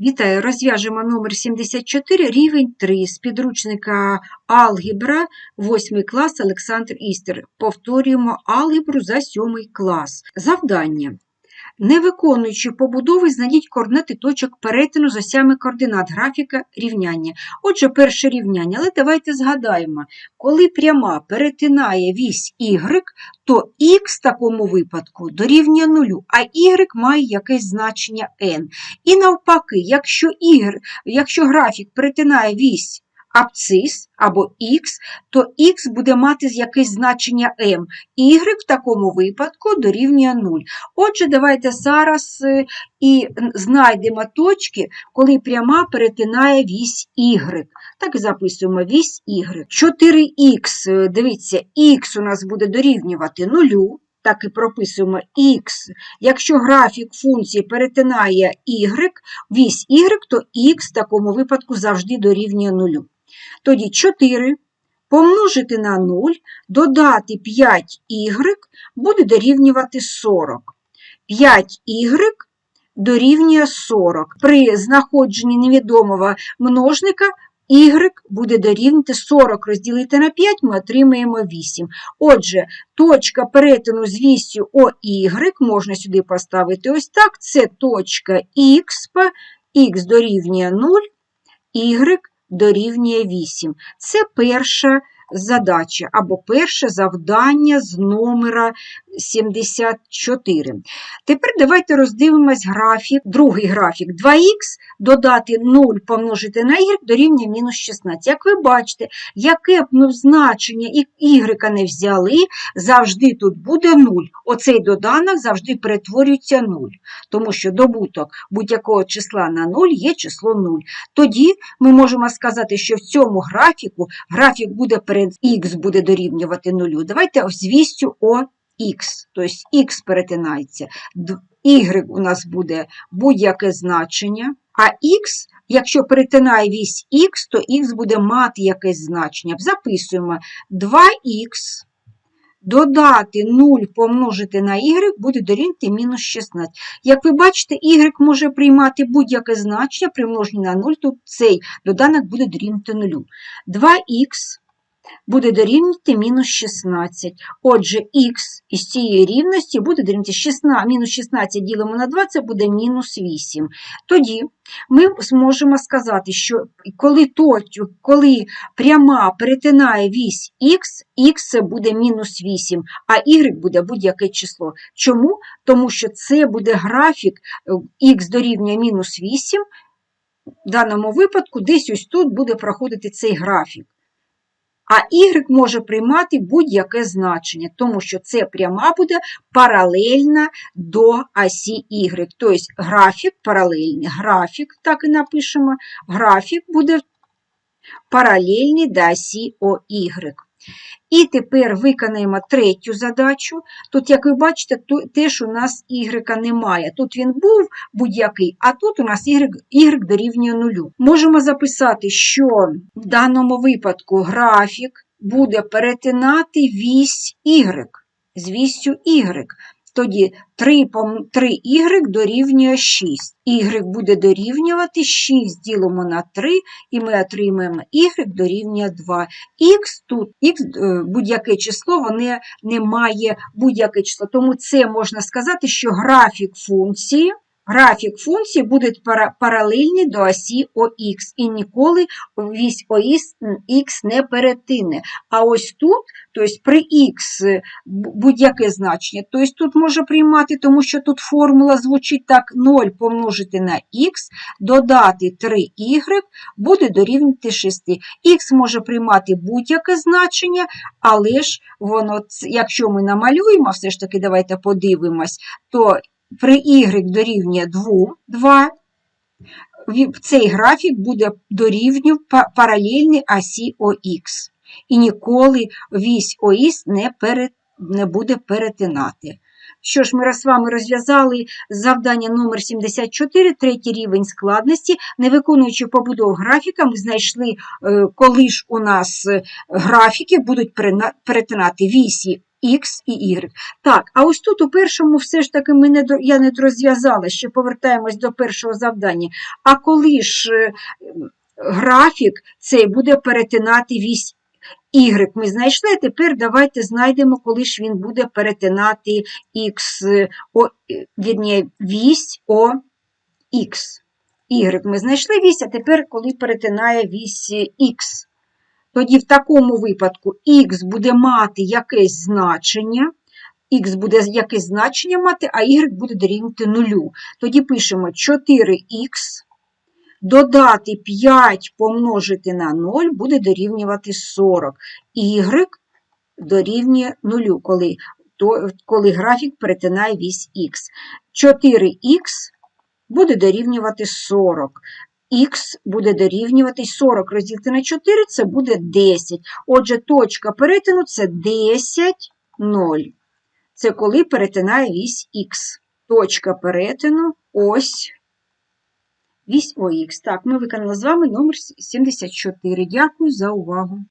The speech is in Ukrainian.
Вітаю, розв'яжемо номер 74, рівень 3 з підручника Алгебра, 8 клас Олександр Істер. Повторюємо алгебру за 7 клас. Завдання. Не виконуючи побудови, знайдіть координати точок перетину з осями координат графіка рівняння. Отже, перше рівняння, але давайте згадаємо, коли пряма перетинає вісь y, то x в такому випадку дорівнює нулю, а y має якесь значення n. І навпаки, якщо, y, якщо графік перетинає вісь абцис або x, то x буде мати якесь значення m. y в такому випадку дорівнює 0. Отже, давайте зараз е, і знайдемо точки, коли пряма перетинає вісь y. Так і записуємо вісь y. 4х, е, дивіться, х у нас буде дорівнювати 0. Так і прописуємо x. Якщо графік функції перетинає y, вісь y, то x в такому випадку завжди дорівнює 0. Тоді 4 помножити на 0, додати 5y буде дорівнювати 40. 5y дорівнює 40. При знаходженні невідомого множника y буде дорівнювати 40 розділити на 5, ми отримаємо 8. Отже, точка перетину з вісю OY можна сюди поставити ось так. Це точка Х, х дорівнює 0, y дорівнює 8. Це перша задача або перше завдання з номера 74. Тепер давайте роздивимось графік, другий графік 2х, додати 0 помножити на y дорівнює мінус 16. Як ви бачите, яке б ми значення y не взяли, завжди тут буде 0. Оцей доданок завжди перетворюється 0, тому що добуток будь-якого числа на 0 є число 0. Тоді ми можемо сказати, що в цьому графіку графік буде перед х буде дорівнювати 0. Давайте ось вістю о х, тобто х перетинається. Y у нас буде будь-яке значення, а х, якщо перетинає вісь х, то х буде мати якесь значення. Записуємо 2х. Додати 0 помножити на y буде дорівнювати мінус 16. Як ви бачите, y може приймати будь-яке значення примноження на 0, тут цей доданок буде дорівнювати 0. 2х буде дорівнювати мінус 16. Отже, х із цієї рівності буде дорівнювати 16, мінус 16 ділимо на 2, це буде мінус 8. Тоді ми зможемо сказати, що коли, точку, коли пряма перетинає вісь х, х це буде мінус 8, а y буде будь-яке число. Чому? Тому що це буде графік х дорівнює мінус 8, в даному випадку десь ось тут буде проходити цей графік. А y може приймати будь-яке значення, тому що це пряма буде паралельна до осі y. Тобто графік паралельний, графік, так і напишемо, графік буде паралельний до осі OY. І тепер виконаємо третю задачу. Тут, як ви бачите, теж у нас y немає. Тут він був будь-який, а тут у нас y, y дорівнює нулю. Можемо записати, що в даному випадку графік буде перетинати вісь y з вістю y. Тоді 3 3y дорівнює 6. Y буде дорівнювати 6 ділимо на 3, і ми отримаємо y дорівнює 2. Х тут X, будь-яке число, воно не має будь-яке число. Тому це можна сказати, що графік функції. Графік функції буде паралельний до осі ОХ, і ніколи вісь ОХ не перетине. А ось тут, тобто при Х будь-яке значення, тобто тут може приймати, тому що тут формула звучить так: 0 помножити на Х, додати 3y буде дорівнювати 6. Х може приймати будь-яке значення, але ж воно, якщо ми намалюємо, все ж таки, давайте подивимось, то при y дорівнює 2, 2 цей графік буде дорівнювати паралельній осі ОХ. І ніколи вісь ОХ не, перет, не буде перетинати. Що ж, ми з вами розв'язали завдання номер 74, третій рівень складності. Не виконуючи побудов графіка, ми знайшли, е, коли ж у нас е, графіки будуть перетинати вісі X і Y. Так, а ось тут у першому все ж таки ми не, я не розв'язала, ще повертаємось до першого завдання. А коли ж е, графік цей буде перетинати вісь Y ми знайшли, тепер давайте знайдемо, коли ж він буде перетинати X, е, о, е, вірні, вісь ОХ. Y ми знайшли вісь, а тепер коли перетинає вісь X. Тоді в такому випадку X буде мати якесь значення, X буде якесь значення мати, а Y буде дорівнювати нулю. Тоді пишемо 4х додати 5 помножити на 0 буде дорівнювати 40. Y дорівнює 0, коли, то, коли графік перетинає вісь Х. 4х буде дорівнювати 40. Х буде дорівнювати 40 розділити на 4, це буде 10. Отже, точка перетину це 10, 0. Це коли перетинає вісь Х. Точка перетину ось Вісь ОХ. Так, ми виконали з вами номер 74. Дякую за увагу.